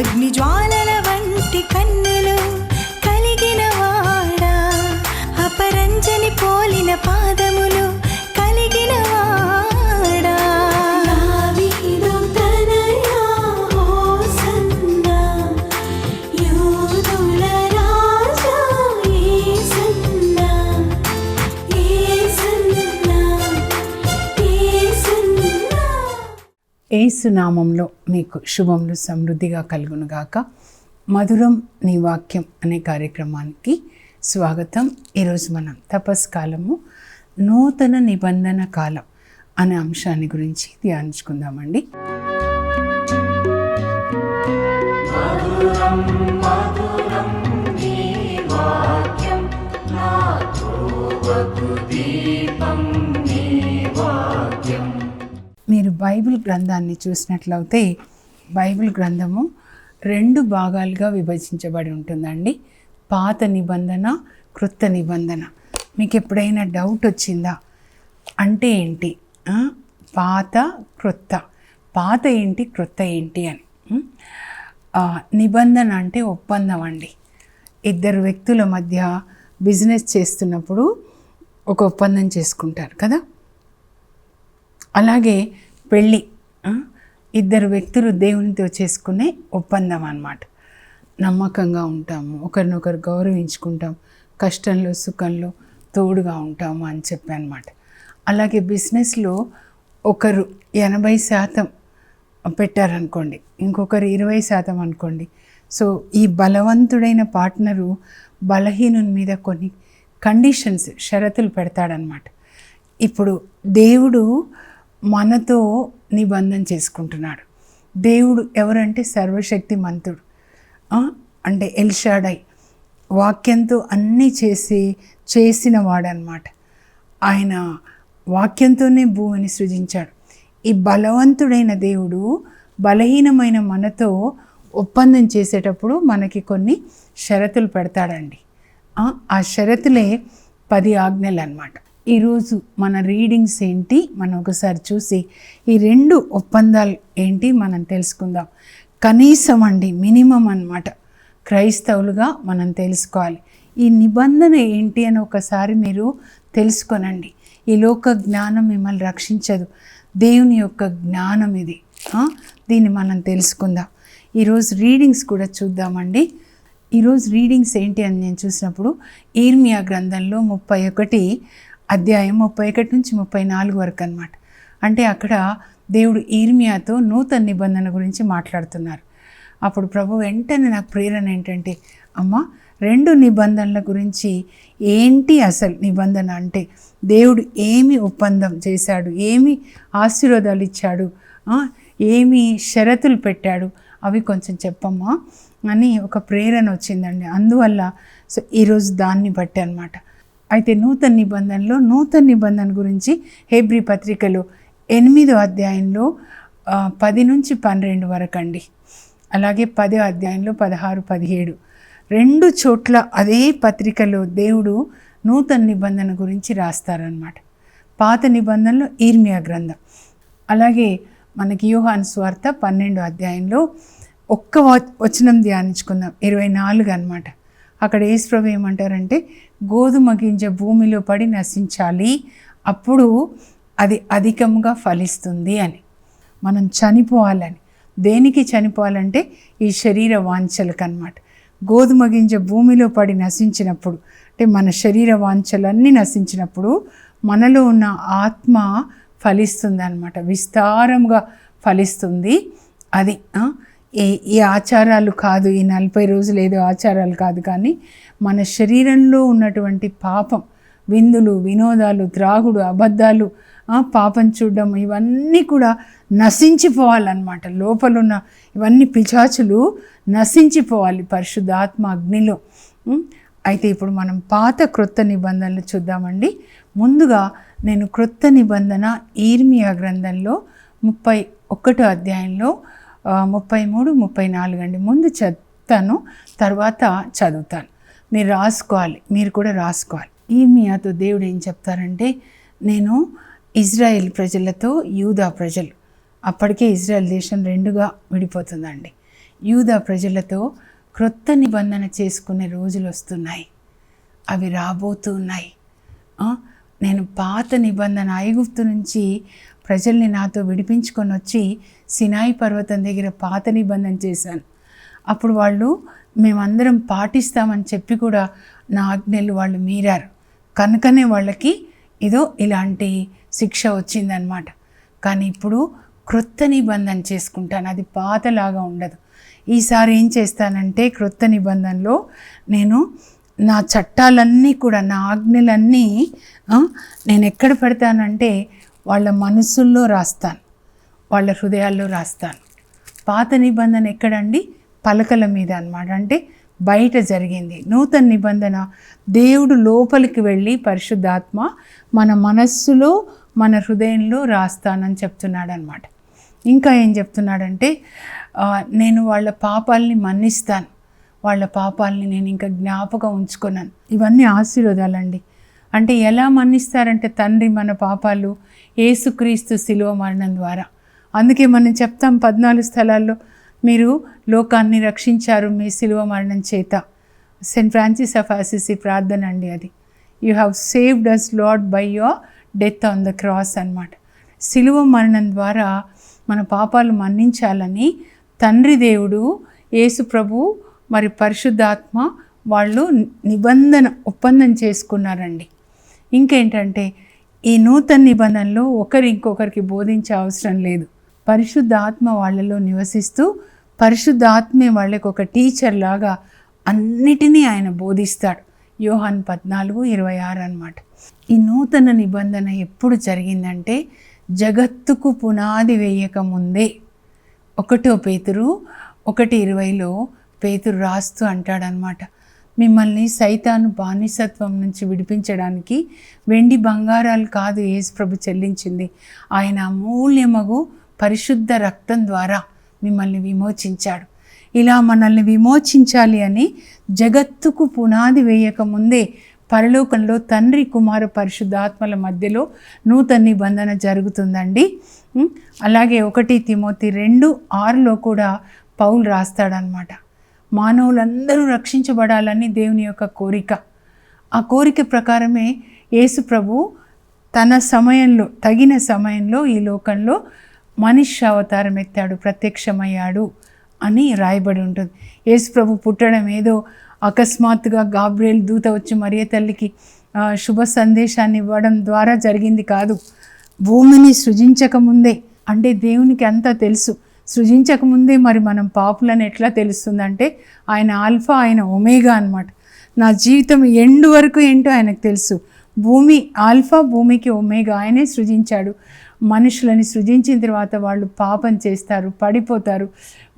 అగ్ని ఏసునామంలో మీకు శుభములు సమృద్ధిగా కలుగునుగాక మధురం నీ వాక్యం అనే కార్యక్రమానికి స్వాగతం. ఈరోజు మనం తపస్కాలము నూతన నిబంధన కాలం అనే అంశాన్ని గురించి ధ్యానించుకుందామండి. దీపం. బైబిల్ గ్రంథాన్ని చూసినట్లయితే బైబిల్ గ్రంథము రెండు భాగాలుగా విభజించబడి ఉంటుందండి. పాత నిబంధన క్రొత్త నిబంధన. మీకు ఎప్పుడైనా డౌట్ వచ్చిందా? అంటే ఏంటి? పాత క్రొత్త పాత ఏంటి క్రొత్త ఏంటి అని. నిబంధన అంటే ఒప్పందం అండి. ఇద్దరు వ్యక్తుల మధ్య బిజినెస్ చేస్తున్నప్పుడు ఒక ఒప్పందం చేసుకుంటారు కదా? అలాగే పెళ్ళి ఇద్దరు వ్యక్తులు దేవునితో చేసుకునే ఒప్పందం అన్నమాట. నమ్మకంగా ఉంటాము ఒకరినొకరు గౌరవించుకుంటాం కష్టంలో సుఖంలో తోడుగా ఉంటాము అని చెప్పి అనమాట అలాగే బిజినెస్లో ఒకరు ఎనభై శాతం పెట్టారనుకోండి ఇంకొకరు ఇరవై శాతం అనుకోండి. సో ఈ బలవంతుడైన పార్ట్నరు బలహీనుని మీద కొన్ని కండిషన్స్ షరతులు పెడతాడనమాట ఇప్పుడు దేవుడు మనతో నిబంధన చేసుకుంటున్నాడు. దేవుడు ఎవరంటే సర్వశక్తి మంతుడు అంటే ఎల్షాడై. వాక్యంతో అన్నీ చేసి చేసిన వాడనమాట ఆయన వాక్యంతోనే భూమిని సృజించాడు. ఈ బలవంతుడైన దేవుడు బలహీనమైన మనతో ఒప్పందం చేసేటప్పుడు మనకి కొన్ని షరతులు పెడతాడండి. ఆ, ఆ షరతులే పది ఆజ్ఞలు అన్నమాట ఈరోజు మన రీడింగ్స్ ఏంటి? మనం ఒకసారి చూసి ఈ రెండు ఒప్పందాలు ఏంటి మనం తెలుసుకుందాం. కనీసం అండి మినిమం అన్నమాట. క్రైస్తవులుగా మనం తెలుసుకోవాలి. ఈ నిబంధన ఏంటి అని ఒకసారి మీరు తెలుసుకోనండి. ఈ లోక జ్ఞానం మిమ్మల్ని రక్షించదు. దేవుని యొక్క జ్ఞానం ఇది. దీన్ని మనం తెలుసుకుందాం. ఈరోజు రీడింగ్స్ కూడా చూద్దామండి. ఈరోజు రీడింగ్స్ ఏంటి అని నేను చూసినప్పుడు ఈర్మియా గ్రంథంలో ముప్పై ఒకటి అధ్యాయం ముప్పై ఒకటి నుంచి ముప్పై నాలుగు వరకు అనమాట అంటే అక్కడ దేవుడు ఈర్మియాతో నూతన నిబంధన గురించి మాట్లాడుతున్నారు. అప్పుడు ప్రభు వెంటనే నాకు ప్రేరణ ఏంటంటే అమ్మ రెండు నిబంధనల గురించి ఏంటి అసలు నిబంధన అంటే దేవుడు ఏమి ఒప్పందం చేశాడు ఏమి ఆశీర్వాదాలు ఇచ్చాడు ఏమి షరతులు పెట్టాడు అవి కొంచెం చెప్పమ్మా అని ఒక ప్రేరణ వచ్చిందండి. అందువల్ల సో ఈరోజు దాన్ని బట్టి అనమాట అయితే నూతన నిబంధనలో నూతన నిబంధన గురించి హెబ్రి పత్రికలో ఎనిమిదో అధ్యాయంలో పది నుంచి పన్నెండు వరకు అండి. అలాగే పదో అధ్యాయంలో పదహారు పదిహేడు. రెండు చోట్ల అదే పత్రికలో దేవుడు నూతన నిబంధన గురించి రాస్తారనమాట పాత నిబంధనలో ఈర్మియా గ్రంథం. అలాగే మనకి యూహాన్ స్వార్థ పన్నెండో అధ్యాయంలో ఒక్క వచనం ధ్యానించుకుందాం. ఇరవై నాలుగు అనమాట అక్కడ యేసుప్రభు ఏమంటారంటే గోధుమ గింజ భూమిలో పడి నశించాలి. అప్పుడు అది అధికంగా ఫలిస్తుంది అని. మనం చనిపోవాలని. దేనికి చనిపోవాలంటే ఈ శరీర వాంఛలకు అనమాట గోధుమ గింజ భూమిలో పడి నశించినప్పుడు అంటే మన శరీర వాంఛలన్నీ నశించినప్పుడు మనలో ఉన్న ఆత్మ ఫలిస్తుంది అనమాట విస్తారంగా ఫలిస్తుంది. అది ఈ ఏ ఈ ఆచారాలు కాదు ఈ నలభై రోజులు ఏదో ఆచారాలు కాదు కానీ మన శరీరంలో ఉన్నటువంటి పాపం విందులు వినోదాలు త్రాగుడు అబద్ధాలు పాపం చూడడం ఇవన్నీ కూడా నశించిపోవాలన్నమాట. లోపలున్న ఇవన్నీ పిచాచులు నశించిపోవాలి పరిశుద్ధాత్మ అగ్నిలో. అయితే ఇప్పుడు మనం పాత క్రొత్త నిబంధనలు చూద్దామండి. ముందుగా నేను క్రొత్త నిబంధన ఈర్మియా గ్రంథంలో ముప్పై ఒకటో అధ్యాయంలో ముప్పై మూడు ముప్పై నాలుగు అండి. ముందు చెప్తాను తర్వాత చదువుతాను. మీరు రాసుకోవాలి మీరు కూడా రాసుకోవాలి. ఈ ఈర్మియాతో దేవుడు ఏం చెప్తారంటే నేను ఇజ్రాయెల్ ప్రజలతో యూదా ప్రజలు అప్పటికే ఇజ్రాయెల్ దేశం రెండుగా విడిపోతుందండి. యూదా ప్రజలతో క్రొత్త నిబంధన చేసుకునే రోజులు వస్తున్నాయి. అవి రాబోతున్నాయి. నేను పాత నిబంధన ఐగుప్తు నుంచి ప్రజల్ని నాతో విడిపించుకొని వచ్చి సినాయి పర్వతం దగ్గర పాత నిబంధన చేశాను. అప్పుడు వాళ్ళు మేమందరం పాటిస్తామని చెప్పి కూడా నా ఆజ్ఞలు వాళ్ళు మీరారు. కనుకనే వాళ్ళకి ఇదో ఇలాంటి శిక్ష వచ్చిందనమాట కానీ ఇప్పుడు క్రొత్త నిబంధన చేసుకుంటాను. అది పాతలాగా ఉండదు. ఈసారి ఏం చేస్తానంటే క్రొత్త నిబంధనలో నేను నా చట్టాలన్నీ కూడా నా ఆజ్ఞలన్నీ నేను ఎక్కడ పెడతానంటే వాళ్ళ మనసుల్లో రాస్తాను. వాళ్ళ హృదయాల్లో రాస్తాను. పాత నిబంధన ఎక్కడండి? పలకల మీద అనమాట అంటే బయట జరిగింది. నూతన నిబంధన. దేవుడు లోపలికి వెళ్ళి పరిశుద్ధాత్మ మన మనస్సులో మన హృదయంలో రాస్తానని చెప్తున్నాడు అనమాట ఇంకా ఏం చెప్తున్నాడంటే నేను వాళ్ళ పాపాలని మన్నిస్తాను. వాళ్ళ పాపాలని నేను ఇంకా జ్ఞాపకం ఉంచుకున్నాను. ఇవన్నీ ఆశీర్వాదాలండి. అంటే ఎలా మన్నిస్తారంటే తండ్రి మన పాపాలు ఏసుక్రీస్తు శిలువ మరణం ద్వారా. అందుకే మనం చెప్తాం పద్నాలుగు స్థలాల్లో మీరు లోకాన్ని రక్షించారు మీ శిలువ మరణం చేత. సెయింట్ ఫ్రాన్సిస్ ఆఫ్ అసిసి ప్రార్థన అండి అది. You have saved us lord by your death on the cross అన్నమాట. శిలువ మరణం ద్వారా మన పాపాలు మన్నించాలని తండ్రి దేవుడు యేసు ప్రభు మరి పరిశుద్ధాత్మ వాళ్ళు నిబంధన ఒప్పందం చేసుకున్నారండి. ఇంకేంటంటే ఈ నూతన నిబంధనలో ఒకరు ఇంకొకరికి బోధించే అవసరం లేదు. పరిశుద్ధాత్మ వాళ్ళలో నివసిస్తూ పరిశుద్ధాత్మే వాళ్ళకి ఒక టీచర్ లాగా అన్నిటినీ ఆయన బోధిస్తాడు. యోహాన్ పద్నాలుగు ఇరవై ఆరు అనమాట ఈ నూతన నిబంధన ఎప్పుడు జరిగిందంటే జగత్తుకు పునాది వేయక ముందే ఒకటో పేతురు ఒకటి ఇరవైలో పేతురు రాస్తూ అంటాడనమాట మిమ్మల్ని సైతాను బానిసత్వం నుంచి విడిపించడానికి వెండి బంగారాలు కాదు యేసుప్రభు చెల్లించింది. ఆయన అమూల్యమగు పరిశుద్ధ రక్తం ద్వారా మిమ్మల్ని విమోచించాడు. ఇలా మనల్ని విమోచించాలి అని జగత్తుకు పునాది వేయక ముందే పరలోకంలో తండ్రి కుమార పరిశుద్ధాత్మల మధ్యలో నూతన నిబంధన జరుగుతుందండి. అలాగే ఒకటి తిమోతి రెండు ఆరులో కూడా పౌలు రాస్తాడనమాట. మానవులందరూ రక్షించబడాలని దేవుని యొక్క కోరిక. ఆ కోరిక ప్రకారమే యేసు ప్రభు తన సమయంలో తగిన సమయంలో ఈ లోకంలో మనిషి అవతారం ఎత్తాడు ప్రత్యక్షమయ్యాడు అని రాయబడి ఉంటుంది. యేసు ప్రభు పుట్టడం ఏదో అకస్మాత్తుగా గాబ్రియల్ దూత వచ్చి మరియ తల్లికి శుభ సందేశాన్ని ఇవ్వడం ద్వారా జరిగింది కాదు. భూమిని సృజించక ముందే అంటే దేవునికి అంతా తెలుసు. సృజించక ముందే మరి మనం పాపులని ఎట్లా తెలుస్తుందంటే ఆయన ఆల్ఫా ఆయన ఒమేగా అన్నమాట. నా జీవితం ఎండు వరకు ఏంటో ఆయనకు తెలుసు. భూమి ఆల్ఫా భూమికి ఒమేగా ఆయనే సృజించాడు. మనుషులని సృజించిన తర్వాత వాళ్ళు పాపం చేస్తారు పడిపోతారు.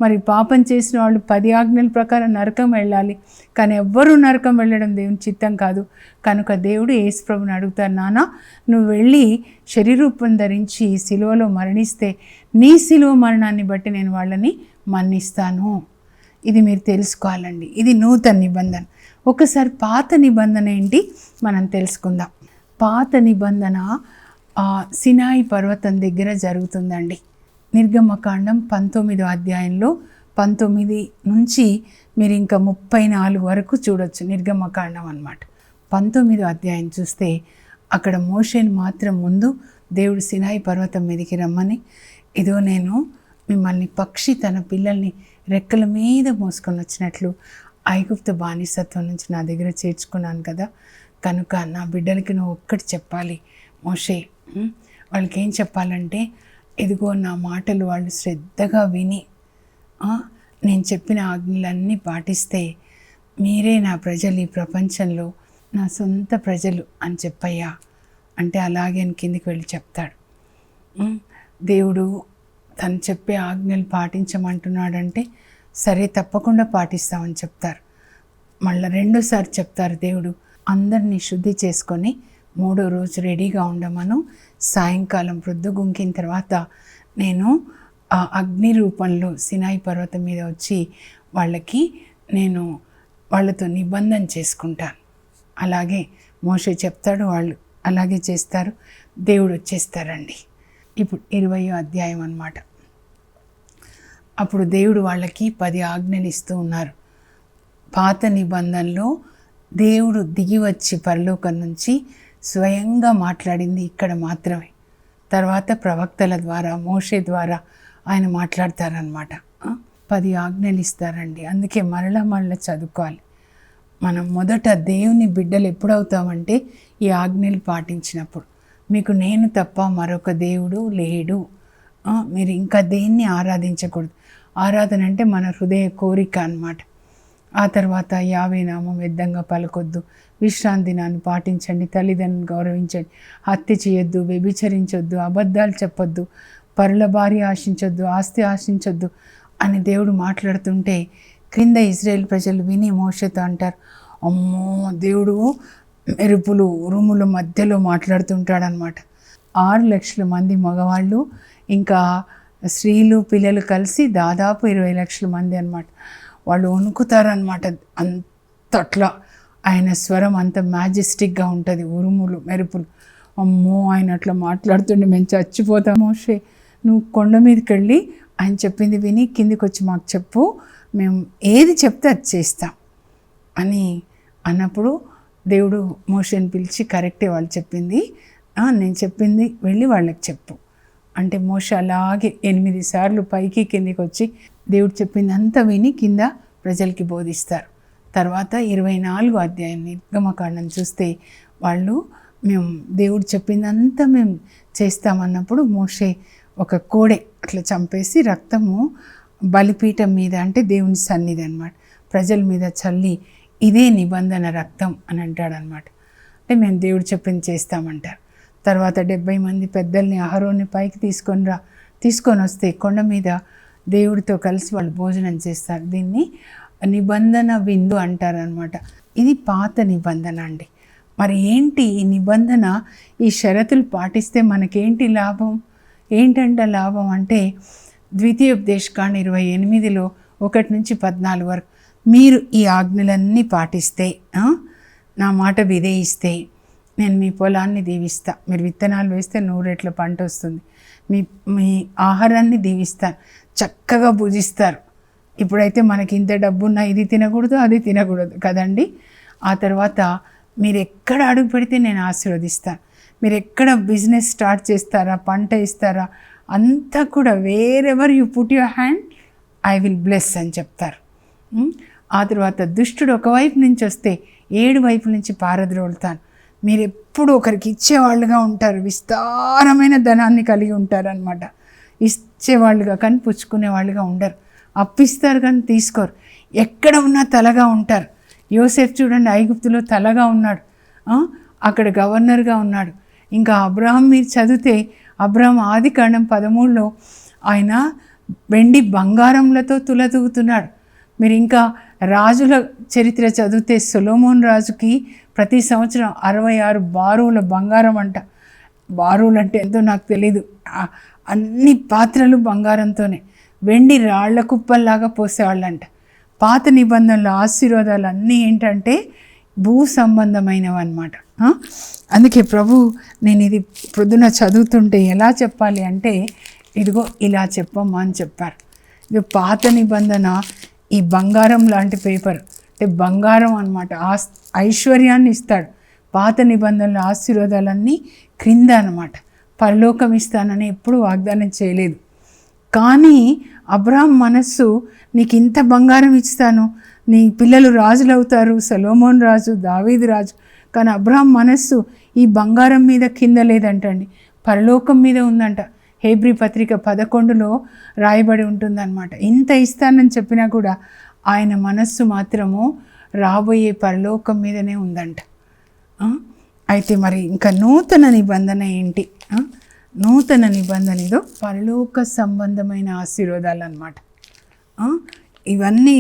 మరి పాపం చేసిన వాళ్ళు పది ఆజ్ఞల ప్రకారం నరకం వెళ్ళాలి. కానీ ఎవ్వరూ నరకం వెళ్ళడం దేవుని చిత్తం కాదు. కనుక దేవుడు యేసుప్రభుని అడుగుతారు నాన్న నువ్వు వెళ్ళి శరీరూపం ధరించి సిలువలో మరణిస్తే నీ సిలువ మరణాన్ని బట్టి నేను వాళ్ళని మన్నిస్తాను. ఇది మీరు తెలుసుకోవాలండి. ఇది నూతన నిబంధన. ఒకసారి పాత నిబంధన ఏంటి? మనం తెలుసుకుందాం. పాత నిబంధన ఆ, సినాయి పర్వతం దగ్గర జరుగుతుందండి. నిర్గమకాండం పంతొమ్మిదో అధ్యాయంలో పంతొమ్మిది నుంచి మీరు ఇంకా ముప్పై నాలుగు వరకు చూడొచ్చు నిర్గమకాండం అనమాట పంతొమ్మిదో అధ్యాయం చూస్తే అక్కడ మోషేని మాత్రం ముందు దేవుడు సినాయి పర్వతం మీదకి రమ్మని ఇదో నేను మిమ్మల్ని పక్షి తన పిల్లల్ని రెక్కల మీద మోసుకొని వచ్చినట్లు ఐగుప్త బానిసత్వం నుంచి నా దగ్గర చేర్చుకున్నాను కదా కనుక నా బిడ్డలకి నువ్వు ఒక్కటి చెప్పాలి. మోషే వాళ్ళకి ఏం చెప్పాలంటే ఇదిగో నా మాటలు వాళ్ళు శ్రద్ధగా విని నేను చెప్పిన ఆజ్ఞలన్నీ పాటిస్తే మీరే నా ప్రజలు ఈ ప్రపంచంలో నా సొంత ప్రజలు అని చెప్పయ్యా. అంటే అలాగే అని కిందికి వెళ్ళి చెప్తాడు. దేవుడు తను చెప్పే ఆజ్ఞలు పాటించమంటున్నాడంటే సరే తప్పకుండా పాటిస్తామని చెప్తారు. మళ్ళీ రెండోసారి చెప్తారు దేవుడు అందరినీ శుద్ధి చేసుకొని మూడో రోజు రెడీగా ఉండమను. సాయంకాలం ప్రొద్దు గుంకిన తర్వాత నేను ఆ అగ్ని రూపంలో సినాయి పర్వతం మీద వచ్చి వాళ్ళకి నేను వాళ్ళతో నిబంధన చేసుకుంటాను. అలాగే మోషే చెప్తాడు వాళ్ళు అలాగే చేస్తారు. దేవుడు వచ్చేస్తారండి. ఇప్పుడు ఇరవయో అధ్యాయం అన్నమాట. అప్పుడు దేవుడు వాళ్ళకి పది ఆజ్ఞలు ఇస్తూ ఉన్నారు. పాత నిబంధనలో దేవుడు దిగి వచ్చి పరలోకం నుంచి స్వయంగా మాట్లాడింది ఇక్కడ మాత్రమే. తర్వాత ప్రవక్తల ద్వారా మోషే ద్వారా ఆయన మాట్లాడతారనమాట పది ఆజ్ఞలు ఇస్తారండి. అందుకే మరలా మరలా చదువుకోవాలి. మనం మొదట దేవుని బిడ్డలు ఎప్పుడవుతామంటే ఈ ఆజ్ఞలు పాటించినప్పుడు. మీకు నేను తప్ప మరొక దేవుడు లేడు. మీరు ఇంకా దేన్ని ఆరాధించకూడదు. ఆరాధన అంటే మన హృదయ కోరిక అన్నమాట. ఆ తర్వాత యావే నామం వ్యర్థంగా పలకొద్దు. విశ్రాంతి దినాన్ని పాటించండి తల్లిదండ్రులను గౌరవించండి. హత్య చేయొద్దు వ్యభిచరించొద్దు అబద్ధాలు చెప్పొద్దు పరుల భార్య ఆశించొద్దు ఆస్తి ఆశించొద్దు అని దేవుడు మాట్లాడుతుంటే క్రింద ఇజ్రాయెల్ ప్రజలు విని మోషతో అంటారు అమ్మో దేవుడు మెరుపులు ఉరుముల మధ్యలో మాట్లాడుతుంటాడనమాట. ఆరు లక్షల మంది మగవాళ్ళు ఇంకా స్త్రీలు పిల్లలు కలిసి దాదాపు ఇరవై లక్షల మంది అన్నమాట. వాళ్ళు వణుకుతారనమాట అంతట్లా. ఆయన స్వరం అంత మ్యాజెస్టిక్గా ఉంటుంది ఉరుములు మెరుపులు. అమ్మో ఆయన అట్లా మాట్లాడుతుండే మేము చచ్చిపోతాం. మోషే నువ్వు కొండ మీదకి వెళ్ళి ఆయన చెప్పింది విని కిందికి వచ్చి మాకు చెప్పు మేము ఏది చెప్తే అది చేస్తాం అని అన్నప్పుడు దేవుడు మోషన్ పిలిచి కరెక్టే వాళ్ళు చెప్పింది. నేను చెప్పింది వెళ్ళి వాళ్ళకి చెప్పు. అంటే మోష అలాగే ఎనిమిది సార్లు పైకి కిందికి వచ్చి దేవుడు చెప్పింది అంతా విని కింద ప్రజలకి బోధిస్తారు. తర్వాత ఇరవై నాలుగు అధ్యాయం నిర్గమకాండం చూస్తే వాళ్ళు మేము దేవుడు చెప్పిందంతా మేము చేస్తామన్నప్పుడు మోషే ఒక కోడె అట్లా చంపేసి రక్తము బలిపీఠం మీద అంటే దేవుని సన్నిధి అనమాట ప్రజల మీద చల్లి ఇదే నిబంధన రక్తం అని అంటాడనమాట అంటే మేము దేవుడు చెప్పింది చేస్తామంటారు. తర్వాత డెబ్బై మంది పెద్దల్ని అహరోని పైకి తీసుకొని రా తీసుకొని వస్తే కొండ మీద దేవుడితో కలిసి వాళ్ళు భోజనం చేస్తారు. దీన్ని నిబంధన విందు అంటారనమాట ఇది పాత నిబంధన అండి. మరి ఏంటి ఈ నిబంధన? ఈ షరతులు పాటిస్తే మనకేంటి లాభం? ఏంటంటే లాభం అంటే ద్వితీయోపదేశకాండ ఇరవై ఎనిమిదిలో ఒకటి నుంచి పద్నాలుగు వరకు మీరు ఈ ఆజ్ఞలన్నీ పాటిస్తే నా మాట విధేయిస్తే నేను మీ పొలాన్ని దీవిస్తా. మీరు విత్తనాలు వేస్తే నూరెట్ల పంట వస్తుంది. మీ మీ ఆహారాన్ని దీవిస్తాను చక్కగా భుజిస్తారు. ఇప్పుడైతే మనకి ఇంత డబ్బున్నా ఇది తినకూడదు అది తినకూడదు కదండి? ఆ తర్వాత మీరు ఎక్కడ అడుగు పెడితే నేను ఆశీర్వదిస్తాను. మీరు ఎక్కడ బిజినెస్ స్టార్ట్ చేస్తారా పంట ఇస్తారా అంతా కూడా wherever you put your hand I will bless అని చెప్తారు. ఆ తర్వాత దుష్టుడు ఒకవైపు నుంచి వస్తే ఏడు వైపు నుంచి పారద్రోలుతాను. మీరు ఎప్పుడు ఒకరికి ఇచ్చేవాళ్ళుగా ఉంటారు విస్తారమైన ధనాన్ని కలిగి ఉంటారనమాట ఇచ్చేవాళ్ళుగా కానీ పుచ్చుకునే వాళ్ళుగా ఉండరు. అప్పిస్తారు కానీ తీసుకోరు. ఎక్కడ ఉన్నా తలగా ఉంటారు. యోసేఫ్ చూడండి ఐగుప్తులో తలగా ఉన్నాడు. అక్కడ గవర్నర్గా ఉన్నాడు. ఇంకా అబ్రహం మీరు చదివితే అబ్రహం ఆది కాండం పదమూడులో ఆయన వెండి బంగారంలతో తులతూగుతున్నాడు మీరు ఇంకా రాజుల చరిత్ర చదివితే సొలోమోన్ రాజుకి ప్రతి సంవత్సరం అరవై ఆరు బారువుల బంగారం అంట. బారువులు అంటే ఎంతో నాకు తెలీదు. అన్ని పాత్రలు బంగారంతోనే. వెండి రాళ్ళ కుప్పల్లాగా పోసేవాళ్ళంట. పాత నిబంధనల ఆశీర్వాదాలు అన్నీ ఏంటంటే భూ సంబంధమైనవి అనమాట అందుకే ప్రభు నేను ఇది ప్రొద్దున చదువుతుంటే ఎలా చెప్పాలి అంటే ఇదిగో ఇలా చెప్పమ్మా అని చెప్పారు. ఇది పాత నిబంధన ఈ బంగారం లాంటి పేపర్ అంటే బంగారం అనమాట ఆస్ ఐశ్వర్యాన్ని ఇస్తాడు. పాత నిబంధనల ఆశీర్వాదాలన్నీ క్రింద అనమాట పరలోకం ఇస్తానని ఎప్పుడు వాగ్దానం చేయలేదు. కానీ అబ్రాహం మనస్సు నీకు ఇంత బంగారం ఇస్తాను. నీ పిల్లలు రాజులు అవుతారు సలోమోన్ రాజు దావీద్ రాజు. కానీ అబ్రాహం మనస్సు ఈ బంగారం మీద కింద లేదంటండి. పరలోకం మీద ఉందంట. హేబ్రి పత్రిక పదకొండులో రాయబడి ఉంటుందన్నమాట. ఇంత ఇస్తానని చెప్పినా కూడా ఆయన మనస్సు మాత్రము రాబోయే పరలోకం మీదనే ఉందంట. అయితే మరి ఇంకా నూతన నిబంధన ఏంటి? నూతన నిబంధన ఏదో పరలోక సంబంధమైన ఆశీర్వాదాలు అనమాట ఇవన్నీ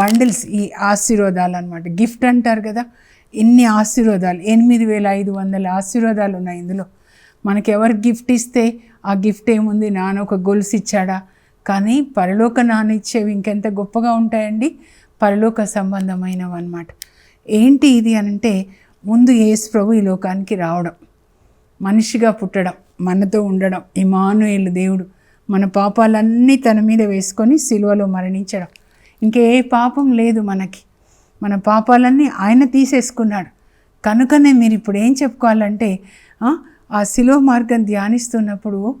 బండిల్స్ ఈ ఆశీర్వాదాలు అనమాట గిఫ్ట్ అంటారు కదా ఇన్ని ఆశీర్వాదాలు? ఎనిమిది వేల ఐదు వందల ఆశీర్వాదాలు ఉన్నాయి ఇందులో. మనకి ఎవరు గిఫ్ట్ ఇస్తే ఆ గిఫ్ట్ ఏముంది? నాన్న ఒక గొలుసు ఇచ్చాడా? కానీ పరలోక నాన్న ఇచ్చేవి ఇంకెంత గొప్పగా ఉంటాయండి? పరలోక సంబంధమైనవి అనమాట ఏంటి ఇది అనంటే ముందు యేసు ప్రభు ఈ లోకానికి రావడం మనిషిగా పుట్టడం మనతో ఉండడం ఇమానుయేలు దేవుడు మన పాపాలన్నీ తన మీద వేసుకొని సిలువలో మరణించడం. ఇంకే పాపం లేదు మనకి. మన పాపాలన్నీ ఆయన తీసేసుకున్నాడు. కనుకనే మీరు ఇప్పుడు ఏం చెప్పుకోవాలంటే ఆ, శిలువ సిలువ మార్గం ధ్యానిస్తున్నప్పుడు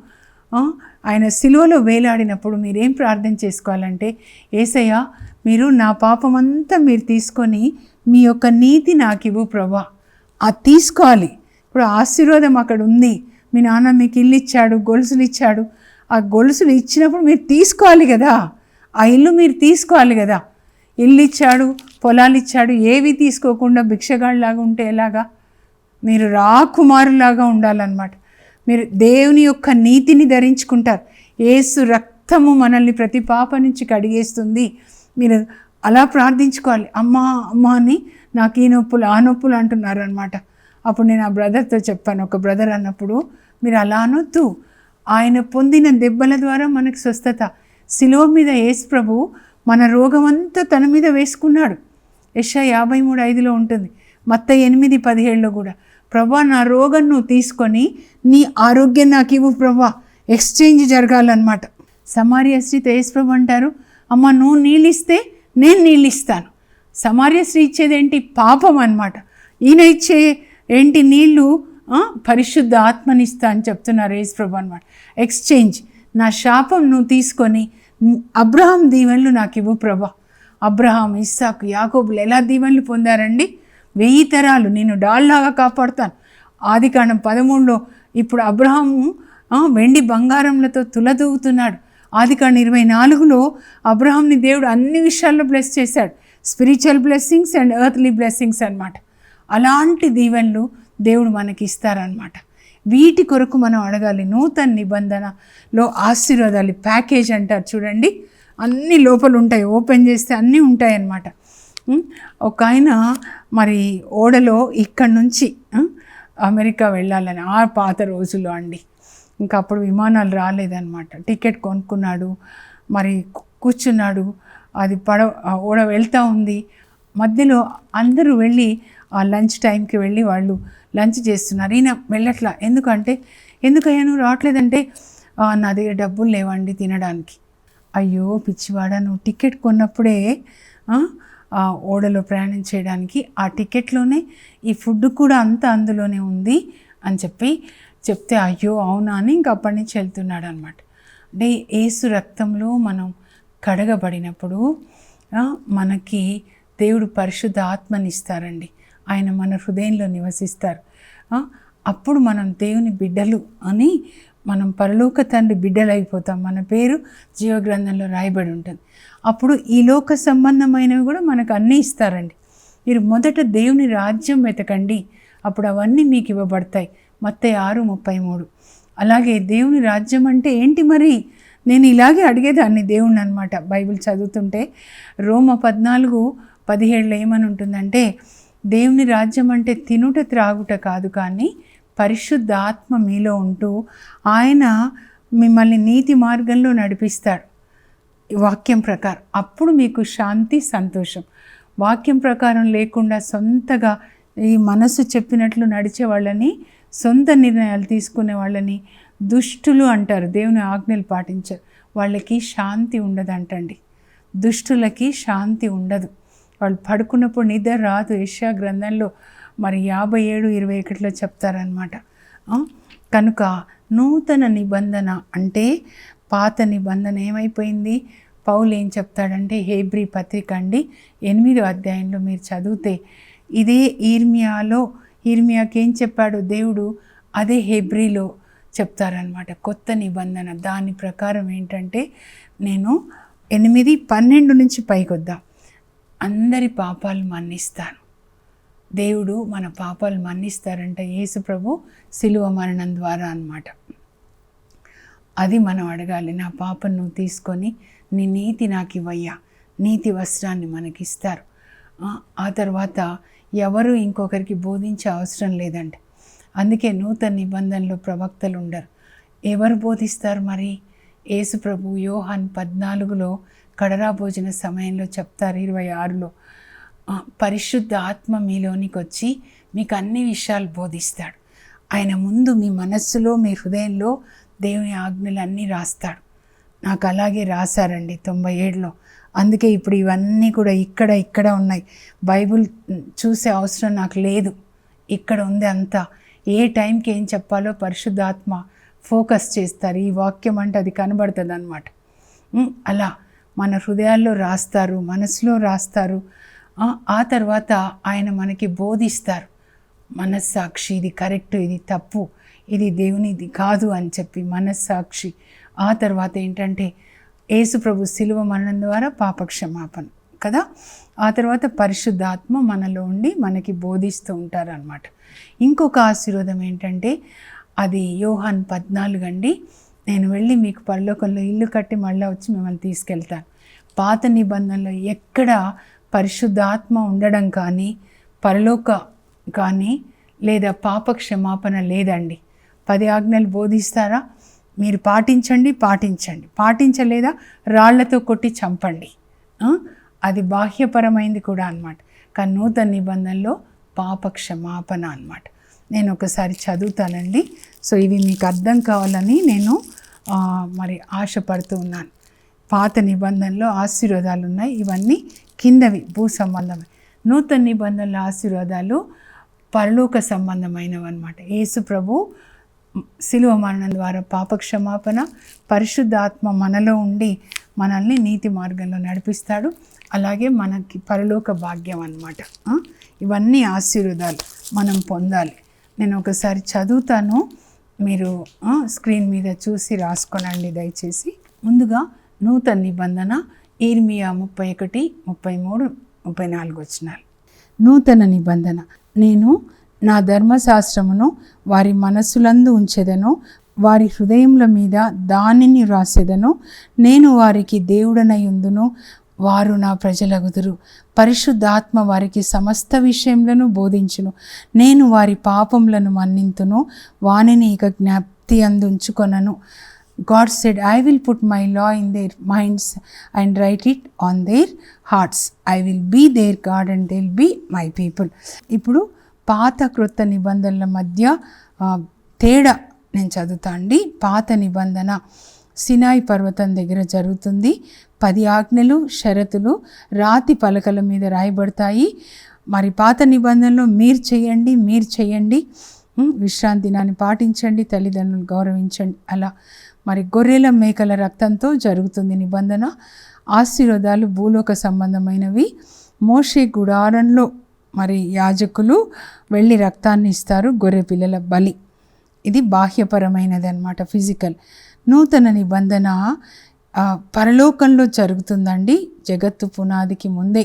ఆయన సిలువలో వేలాడినప్పుడు మీరేం ప్రార్థన చేసుకోవాలంటే ఏసయ్య మీరు నా పాపమంతా మీరు తీసుకొని మీ యొక్క నీతి నాకు ఇవ్వు ప్రభా. అది తీసుకోవాలి. ఇప్పుడు ఆశీర్వాదం అక్కడ ఉంది. మీ నాన్న మీకు ఇల్లు ఇచ్చాడు గొలుసులు ఇచ్చాడు. ఆ గొలుసులు ఇచ్చినప్పుడు మీరు తీసుకోవాలి కదా. ఆ ఇల్లు మీరు తీసుకోవాలి కదా. ఇల్లు ఇచ్చాడు పొలాలు ఇచ్చాడు ఏవి తీసుకోకుండా భిక్షగాళ్ళలాగా ఉంటే ఎలాగా? మీరు రాకుమారులాగా ఉండాలన్నమాట. మీరు దేవుని యొక్క నీతిని ధరించుకుంటారు. ఏసు రక్తము మనల్ని ప్రతి పాప నుంచి కడిగేస్తుంది. మీరు అలా ప్రార్థించుకోవాలి. అమ్మా అమ్మ అని నాకు ఈ నొప్పులు ఆ నొప్పులు అంటున్నారు అనమాట అప్పుడు నేను ఆ బ్రదర్తో చెప్పాను. ఒక బ్రదర్ అన్నప్పుడు మీరు అలా అనొద్దు. ఆయన పొందిన దెబ్బల ద్వారా మనకు స్వస్థత. శిలువ మీద యేసు ప్రభు మన రోగమంతా తన మీద వేసుకున్నాడు. యశ యాభై మూడు ఐదులో ఉంటుంది. మత్త ఎనిమిది పదిహేడులో కూడా ప్రభా నా రోగం నువ్వు తీసుకొని నీ ఆరోగ్యం నాకు ఇవ్వు ప్రభా. ఎక్స్చేంజ్ జరగాలన్నమాట. సమారి స్త్రీతో యేసు ప్రభు అంటారు అమ్మ నువ్వు నీళ్ళు ఇస్తే నేను నీళ్ళు ఇస్తాను. సమార్య స్త్రీ ఇచ్చేదేంటి? పాపం అనమాట ఈయన ఇచ్చే ఏంటి నీళ్ళు? పరిశుద్ధ ఆత్మనిస్తా అని చెప్తున్నారు యేసు ప్రభు అనమాట ఎక్స్చేంజ్. నా శాపం నువ్వు తీసుకొని అబ్రహాం దీవెనలు నాకు ఇవ్వు ప్రభా. అబ్రహాం ఇస్సాకు యాకోబులు ఎలా దీవెనలు పొందారండి? వెయ్యి తరాలు నేను డాల్లాగా కాపాడుతాను. ఆది కాండం పదమూడులో ఇప్పుడు అబ్రహాము వెండి బంగారంలతో తులదూగుతున్నాడు ఆది ఇరవై నాలుగులో అబ్రహాంని దేవుడు అన్ని విషయాల్లో బ్లెస్ చేశాడు. Spiritual blessings and earthly blessings అన్నమాట. అలాంటి దీవెనలు దేవుడు మనకి ఇస్తారనమాట వీటి కొరకు మనం అడగాలి. నూతన నిబంధనలో ఆశీర్వాదాలు ప్యాకేజ్ అంటారు చూడండి. అన్ని లోపలు ఉంటాయి. ఓపెన్ చేస్తే అన్నీ ఉంటాయి అన్నమాట ఒక ఆయన మరి ఓడలో ఇక్కడి నుంచి అమెరికా వెళ్ళాలని ఆ పాత రోజుల్లో అండి. ఇంకా అప్పుడు విమానాలు రాలేదన్నమాట. టికెట్ కొనుక్కున్నాడు మరి కూర్చున్నాడు అది పడవ ఓడ వెళ్తూ ఉంది. మధ్యలో అందరూ వెళ్ళి ఆ లంచ్ టైంకి వెళ్ళి వాళ్ళు లంచ్ చేస్తున్నారు. ఈయన వెళ్ళట్లా. ఎందుకంటే ఎందుకయ్యా నువ్వు రావట్లేదంటే నా దగ్గర డబ్బులు లేవండి తినడానికి. అయ్యో పిచ్చివాడ నువ్వు టికెట్ కొన్నప్పుడే ఆ ఓడలో ప్రయాణం చేయడానికి ఆ టికెట్లోనే ఈ ఫుడ్ కూడా అంతా అందులోనే ఉంది అని చెప్పి చెప్తే అయ్యో అవునా? అని ఇంక అప్పటి నుంచి వెళ్తున్నాడు అనమాట అంటే ఏసు రక్తంలో మనం కడగబడినప్పుడు మనకి దేవుడు పరిశుద్ధ ఆత్మనిస్తారండి ఆయన మన హృదయంలో నివసిస్తారు. అప్పుడు మనం దేవుని బిడ్డలు అని మనం పరలోక తండ్రి బిడ్డలైపోతాం. మన పేరు జీవగ్రంథంలో రాయబడి ఉంటుంది. అప్పుడు ఈ లోక సంబంధమైనవి కూడా మనకు అన్నీ ఇస్తారండి. మీరు మొదట దేవుని రాజ్యం వెతకండి. అప్పుడు అవన్నీ మీకు ఇవ్వబడతాయి. మత్తే ఆరు ముప్పై మూడు. అలాగే దేవుని రాజ్యం అంటే ఏంటి మరి? నేను ఇలాగే అడిగేదాన్ని దేవుణ్ణి అనమాట బైబిల్ చదువుతుంటే రోమ పద్నాలుగు పదిహేడులో ఏమని ఉంటుందంటే దేవుని రాజ్యం అంటే తినుట త్రాగుట కాదు కానీ పరిశుద్ధ ఆత్మ మీలో ఉంటూ ఆయన మిమ్మల్ని నీతి మార్గంలో నడిపిస్తాడు. వాక్యం ప్రకారం. అప్పుడు మీకు శాంతి సంతోషం. వాక్యం ప్రకారం లేకుండా సొంతగా ఈ మనసు చెప్పినట్లు నడిచే వాళ్ళని సొంత నిర్ణయాలు తీసుకునే వాళ్ళని దుష్టులు అంటారు. దేవుని ఆజ్ఞలు పాటించరు వాళ్ళకి శాంతి ఉండదంటండి. దుష్టులకి శాంతి ఉండదు. వాళ్ళు పడుకున్నప్పుడు నిద్ర రాదు. ఏషియా గ్రంథంలో మరి యాభై ఏడు ఇరవై ఒకటిలో చెప్తారనమాట కనుక నూతన నిబంధన అంటే పాత నిబంధన ఏమైపోయింది? పౌలు ఏం చెప్తాడంటే హేబ్రీ పత్రిక అండి ఎనిమిదో అధ్యాయంలో మీరు చదివితే ఇదే ఈర్మియాలో హిర్మియాకేం చెప్పాడో చెప్పాడు దేవుడు అదే హెబ్రిలో చెప్తారనమాట కొత్త నిబంధన. దాని ప్రకారం ఏంటంటే నేను ఎనిమిది పన్నెండు నుంచి పైకొద్దాం? అందరి పాపాలు మన్నిస్తాను. దేవుడు మన పాపాలు మన్నిస్తారంట యేసు ప్రభు శిలువ మరణం ద్వారా అన్నమాట. అది మనం అడగాలి. నా పాపను నువ్వు తీసుకొని నీ నీతి నాకు ఇవ్వయ్యా నీతి వస్త్రాన్ని మనకిస్తారు. ఆ తర్వాత ఎవరు ఇంకొకరికి బోధించే అవసరం లేదంట. అందుకే నూతన నిబంధనలో ప్రవక్తలు ఉండరు. ఎవరు బోధిస్తారు మరి? యేసు ప్రభు యోహాన్ పద్నాలుగులో కడరా భోజన సమయంలో చెప్తారు ఇరవై ఆరులో పరిశుద్ధ ఆత్మ మీలోనికి వచ్చి మీకు అన్ని విషయాలు బోధిస్తాడు. ఆయన ముందు మీ మనస్సులో మీ హృదయంలో దేవుని ఆజ్ఞలన్నీ రాస్తాడు. నాకు అలాగే రాశారండి తొంభై ఏడులో. అందుకే ఇప్పుడు ఇవన్నీ కూడా ఇక్కడ ఇక్కడ ఉన్నాయి. బైబుల్ చూసే అవసరం నాకు లేదు. ఇక్కడ ఉంది అంతా. ఏ టైంకి ఏం చెప్పాలో పరిశుద్ధాత్మ ఫోకస్ చేస్తారు. ఈ వాక్యం అంటే అది కనబడుతుంది అనమాట అలా మన హృదయాల్లో రాస్తారు మనసులో రాస్తారు. ఆ, తర్వాత ఆయన మనకి బోధిస్తారు. మనస్సాక్షి ఇది కరెక్ట్ ఇది తప్పు ఇది దేవునిది కాదు అని చెప్పి మనస్సాక్షి. ఆ తర్వాత ఏంటంటే యేసు ప్రభు శిలువ మరణం ద్వారా పాపక్షమాపణ కదా? ఆ తర్వాత పరిశుద్ధాత్మ మనలో ఉండి మనకి బోధిస్తూ ఉంటారనమాట ఇంకొక ఆశీర్వాదం ఏంటంటే అది యోహాన్ పద్నాలుగు అండి. నేను వెళ్ళి మీకు పరలోకంలో ఇల్లు కట్టి మళ్ళీ వచ్చి మిమ్మల్ని తీసుకెళ్తాను. పాత నిబంధనలో ఎక్కడ పరిశుద్ధాత్మ ఉండడం కానీ పరలోక కానీ లేదా పాప క్షమాపణ లేదండి. పది ఆజ్ఞలు బోధిస్తారా? మీరు పాటించండి పాటించండి. పాటించలేదా? రాళ్ళతో కొట్టి చంపండి. అది బాహ్యపరమైంది కూడా అనమాట కానీ నూతన నిబంధనలో పాప క్షమాపణ అన్నమాట. నేను ఒకసారి చదువుతానండి. సో ఇవి మీకు అర్థం కావాలని నేను మరి ఆశపడుతూ ఉన్నాను. పాత నిబంధనలో ఆశీర్వాదాలు ఉన్నాయి. ఇవన్నీ కిందవి భూ సంబంధమే. నూతన నిబంధనల ఆశీర్వాదాలు పరలోక సంబంధమైనవి అనమాట యేసు ప్రభు శిలువ మరణం ద్వారా పాపక్షమాపణ పరిశుద్ధాత్మ మనలో ఉండి మనల్ని నీతి మార్గంలో నడిపిస్తాడు. అలాగే మనకి పరలోక భాగ్యం అన్నమాట. ఇవన్నీ ఆశీర్వాదాలు మనం పొందాలి. నేను ఒకసారి చదువుతాను. మీరు స్క్రీన్ మీద చూసి రాసుకోనండి దయచేసి. ముందుగా నూతన నిబంధన ఈర్మియా ముప్పై ఒకటి ముప్పై మూడు ముప్పై నాలుగు వచ్చినాలు నూతన నిబంధన. నేను నా ధర్మశాస్త్రమును వారి మనస్సులందు ఉంచెదను వారి హృదయముల మీద దానిని రాసేదను. నేను వారికి దేవుడనయుందును వారు నా ప్రజలగుదురు. పరిశుద్ధాత్మ వారికి సమస్త విషయములను బోధించును. నేను వారి పాపములను మన్నింతును వానిని ఇక జ్ఞాప్తి అందుంచుకొనను God said I will put my law in their minds and write it on their hearts. I will be their God and they will be my people. ఇప్పుడు పాత క్రొత్త నిబంధనల మధ్య తేడా నేను చదువుతా అండి. పాత నిబంధన సినాయి పర్వతం దగ్గర జరుగుతుంది. పది ఆజ్ఞలు షరతులు రాతి పలకల మీద రాయబడతాయి. మరి పాత నిబంధనలో మీరు చేయండి మీరు చేయండి. విశ్రాంతి దినాన్ని పాటించండి తల్లిదండ్రులు గౌరవించండి. అలా మరి గొర్రెల మేకల రక్తంతో జరుగుతుంది నిబంధన. ఆశీర్వాదాలు భూలోక సంబంధమైనవి. మోషే గుడారంలో మరి యాజకులు వెళ్ళి రక్తాన్ని ఇస్తారు గొర్రె పిల్లల బలి. ఇది బాహ్యపరమైనది అనమాట ఫిజికల్. నూతన నిబంధన పరలోకంలో జరుగుతుందండి జగత్తు పునాదికి ముందే.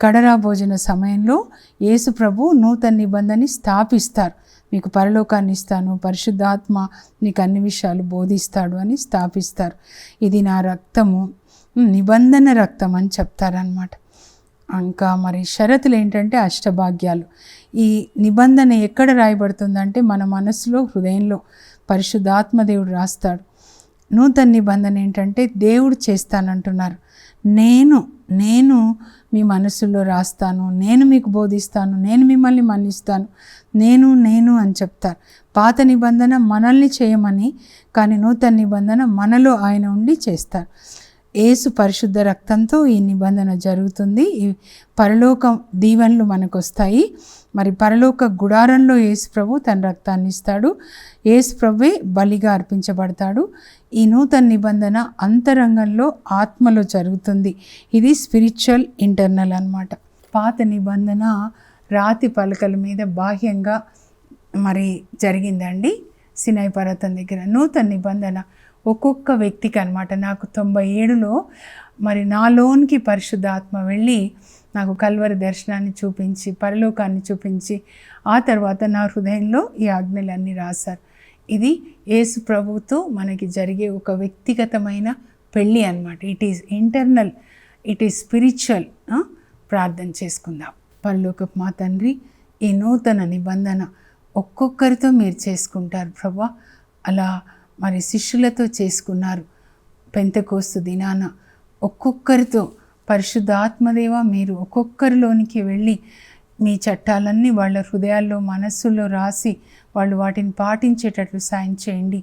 కడరా భోజన సమయంలో యేసు ప్రభు నూతన నిబంధనని స్థాపిస్తారు. మీకు పరలోకాన్ని ఇస్తాను పరిశుద్ధాత్మ నీకు అన్ని విషయాలు బోధిస్తాడు అని స్థాపిస్తారు. ఇది నా రక్తము నిబంధన రక్తం అని చెప్తారనమాట ఇంకా మరి షరతులు ఏంటంటే అష్టభాగ్యాలు. ఈ నిబంధన ఎక్కడ రాయబడుతుందంటే మన మనసులో హృదయంలో పరిశుద్ధాత్మ దేవుడు రాస్తాడు. నూతన నిబంధన ఏంటంటే దేవుడు చేస్తానంటున్నారు. నేను నేను మీ మనసులో రాస్తాను నేను మీకు బోధిస్తాను నేను మిమ్మల్ని మన్నిస్తాను నేను నేను అని చెప్తారు. పాత నిబంధన మనల్ని చేయమని కానీ నూతన నిబంధన మనలో ఆయన ఉండి చేస్తారు. ఏసు పరిశుద్ధ రక్తంతో ఈ నిబంధన జరుగుతుంది. పరలోక దీవెనలు మనకు వస్తాయి మరి పరలోక గుడారంలో యేసు ప్రభు తన రక్తాన్ని ఇస్తాడు. యేసు ప్రభువే బలిగా అర్పించబడతాడు. ఈ నూతన నిబంధన అంతరంగంలో ఆత్మలో జరుగుతుంది. ఇది స్పిరిచువల్ ఇంటర్నల్ అన్నమాట. పాత నిబంధన రాతి పలకల మీద బాహ్యంగా మరి జరిగిందండి. సినాయి పర్వతం దగ్గర నూతన నిబంధన ఒక్కొక్క వ్యక్తికి అనమాట నాకు తొంభై ఏడులో మరి నాలోనికి పరిశుద్ధాత్మ వెళ్ళి నాకు కల్వరి దర్శనాన్ని చూపించి పరలోకాన్ని చూపించి ఆ తర్వాత నా హృదయంలో ఈ ఆజ్ఞలన్నీ రాశారు. ఇది యేసు ప్రభుతో మనకి జరిగే ఒక వ్యక్తిగతమైన పెళ్ళి అన్నమాట. It is internal it is spiritual ప్రార్థన చేసుకుందాం. పరలోకపు మా తండ్రి ఈ నూతన నిబంధన ఒక్కొక్కరితో మీరు చేసుకుంటారు ప్రభా. అలా మరి శిష్యులతో చేసుకున్నారు. పెంతకోస్తు దినాన ఒక్కొక్కరితో పరిశుద్ధాత్మదేవ మీరు ఒక్కొక్కరిలోనికి వెళ్ళి మీ చట్టాలన్నీ వాళ్ళ హృదయాల్లో మనస్సుల్లో రాసి వాళ్ళు వాటిని పాటించేటట్లు సాయం చేయండి.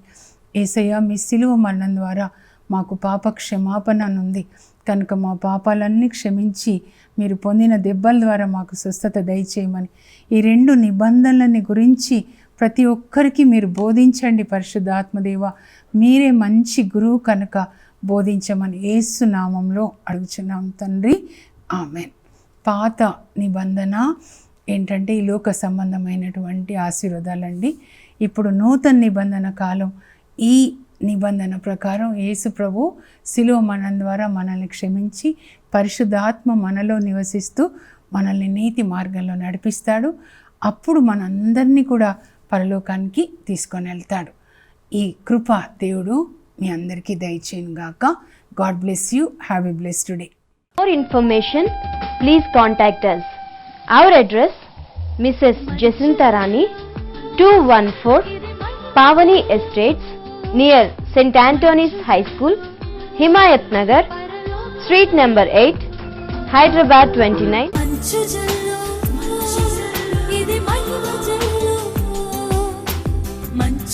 ఏసయ్య మీ సిలువ మరణం ద్వారా మాకు పాప క్షమాపణ అని ఉంది కనుక మా పాపాలన్నీ క్షమించి మీరు పొందిన దెబ్బల ద్వారా మాకు స్వస్థత దయచేయమని. ఈ రెండు నిబంధనలని గురించి ప్రతి ఒక్కరికి మీరు బోధించండి పరిశుద్ధాత్మదేవ. మీరే మంచి గురువు కనుక బోధించమని ఏసు నామంలో అడుగుచున్నాం తండ్రి. ఆమెన్. పాత నిబంధన ఏంటంటే ఈ లోక సంబంధమైనటువంటి ఆశీర్వాదాలండి. ఇప్పుడు నూతన నిబంధన కాలం. ఈ నిబంధన ప్రకారం యేసు ప్రభు శిలో మరణం ద్వారా మనల్ని క్షమించి పరిశుద్ధాత్మ మనలో నివసిస్తూ మనల్ని నీతి మార్గంలో నడిపిస్తాడు. అప్పుడు మనందరినీ కూడా పరలోకానికి తీసుకొని వెళ్తాడు. ఈ కృప దేవుడు మీ అందరికీ దయచేయను గాక. God bless you. Have a bless today for information please contact us our address Mrs Jacintharani two one four Pavani estates near saint Antony's high school Himayat Nagar street number eight Hyderabad twenty nine